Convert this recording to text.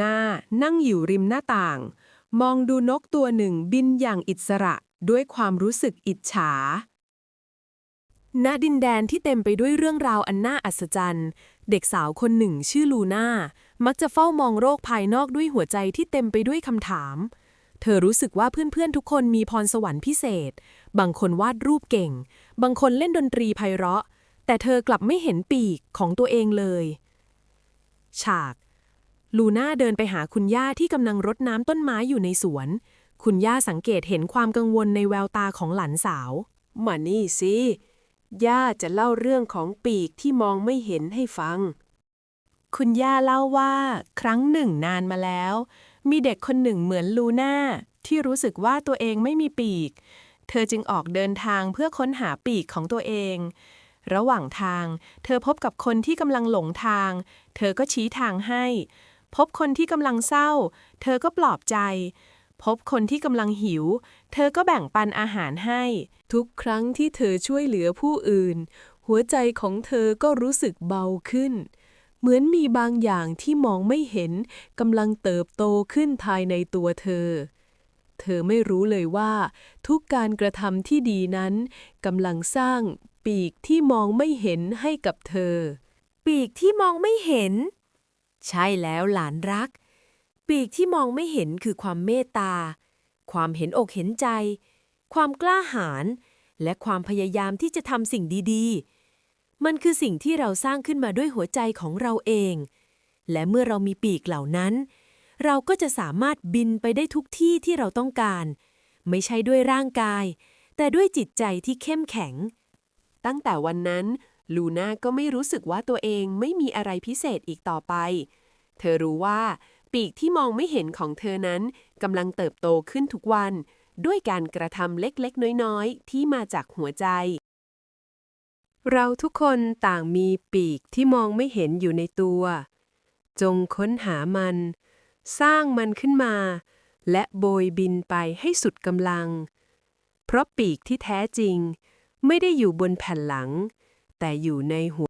หน้านั่งอยู่ริมหน้าต่าง มองดูนกตัวหนึ่งบินอย่างอิสระด้วยความรู้สึกอิจฉา ณ ดินแดนที่เต็มไปด้วยเรื่องราวอันน่าอัศจรรย์ เด็กสาวคนหนึ่งชื่อลูน่า มักจะเฝ้ามองโลกภายนอกด้วยหัวใจที่เต็มไปด้วยคำถาม เธอรู้สึกว่าเพื่อนๆทุกคนมีพรสวรรค์พิเศษ บางคนวาดรูปเก่ง บางคนเล่นดนตรีไพเราะ แต่เธอกลับไม่เห็นปีกของตัวเองเลย ฉาก ลูน่าเดินไปหาคุณย่าที่กำลังรดน้ำต้นไม้อยู่ในสวน คุณย่าสังเกตเห็นความกังวลในแววตาของหลานสาว มานี่สิ ย่าจะเล่าเรื่องของปีกที่มองไม่เห็นให้ฟัง คุณย่าเล่าว่า ครั้งหนึ่งนานมาแล้ว มีเด็กคนหนึ่งเหมือนลูน่าที่รู้สึกว่าตัวเองไม่มีปีก เธอจึงออกเดินทางเพื่อค้นหาปีกของตัวเอง ระหว่างทาง เธอพบกับคนที่กำลังหลงทาง เธอก็ชี้ทางให้ พบคนที่กำลังเศร้า เธอก็ปลอบใจ พบคนที่กำลังหิว เธอก็แบ่งปันอาหารให้ ทุกครั้งที่เธอช่วยเหลือผู้อื่น หัวใจของเธอก็รู้สึกเบาขึ้น เหมือนมีบางอย่างที่มองไม่เห็นกำลังเติบโตขึ้นภายในตัวเธอ เธอไม่รู้เลยว่า ทุกการกระทำที่ดีนั้นกำลังสร้างปีกที่มองไม่เห็นให้กับเธอ ปีกที่มองไม่เห็น ใช่แล้วหลานรัก ปีกที่มองไม่เห็นคือความเมตตา ความเห็นอกเห็นใจ ความกล้าหาญและความพยายามที่จะทำสิ่งดีๆ มันคือสิ่งที่เราสร้างขึ้นมาด้วยหัวใจของเราเอง และเมื่อเรามีปีกเหล่านั้น เราก็จะสามารถบินไปได้ทุกที่ที่เราต้องการ ไม่ใช่ด้วยร่างกาย แต่ด้วยจิตใจที่เข้มแข็ง ตั้งแต่วันนั้น ลูน่าก็ไม่รู้สึกว่าตัวเองไม่มีอะไรพิเศษอีกต่อไป เธอรู้ว่า ปีกที่มองไม่เห็นของเธอนั้นกำลังเติบโตขึ้นทุกวัน ด้วยการกระทำเล็กๆ น้อยๆ ที่มาจากหัวใจ เราทุกคนต่างมีปีกที่มองไม่เห็นอยู่ในตัว จงค้นหามัน สร้างมันขึ้นมา และโบยบินไปให้สุดกำลัง เพราะปีกที่แท้จริง ไม่ได้อยู่บนแผ่นหลัง แต่อยู่ในหัว